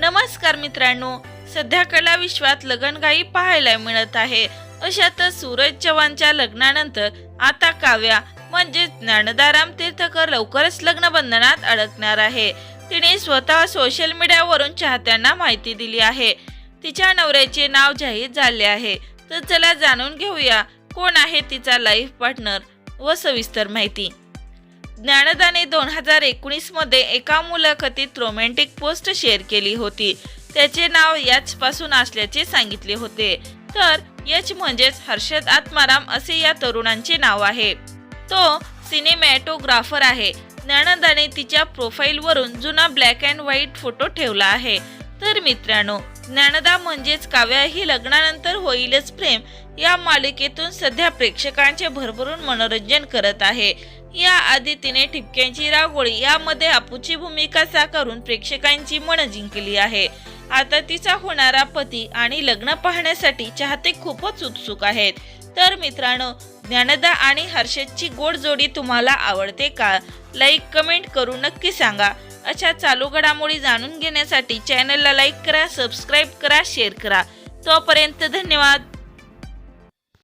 नमस्कार मित्रांनो सध्या कला विश्वात लगनगाई पाहायला मिळत आहे. अशातच सूरज चव्हाणच्या लग्नानंतर आता काव्या म्हणजे ज्ञानदाराम तीर्थकर लवकरच लग्न बंधनात अडकणार आहे. तिने स्वतः सोशल मीडियावरून चाहत्यांना माहिती दिली आहे. तिच्या नवऱ्याचे नाव जाहीर झाले आहे. तर चला जाणून घेऊया कोण आहे तिचा लाईफ पार्टनर व सविस्तर माहिती. ज्ञानदाने दोन हजार एकोणीसमध्ये एका मुलाखतीत रोमॅन्टिक पोस्ट शेअर केली होती. त्याचे नाव याच पासून असल्याचे सांगितले होते. तर यच म्हणजेच हर्षद आत्माराम असे या तरुणांचे नाव आहे. तो सिनेमॅटोग्राफर आहे. ज्ञानदाने तिच्या प्रोफाईलवरून जुना ब्लॅक अँड व्हाईट फोटो ठेवला आहे. तर मित्रांनो ज्ञानदा म्हणजेच काव्या ही लग्नानंतर होईलच प्रेम या मालिकेतून सध्या प्रेक्षकांचे भरभरून मनोरंजन करत आहे. या आधी तिने ठिपक्यांची रागोळी यामध्ये अपूची भूमिका साकारून प्रेक्षकांची मन जिंकली आहे. आता तिचा होणारा पती आणि लग्न पाहण्यासाठी चाहते खूपच उत्सुक आहेत. तर मित्रांनो ज्ञानदा आणि हर्षदची गोड जोडी तुम्हाला आवडते का? लाईक कमेंट करून नक्की सांगा. अशा चालू घडामोडी जाणून घेण्यासाठी चॅनलला लाईक करा सबस्क्राईब करा शेअर करा. तोपर्यंत धन्यवाद.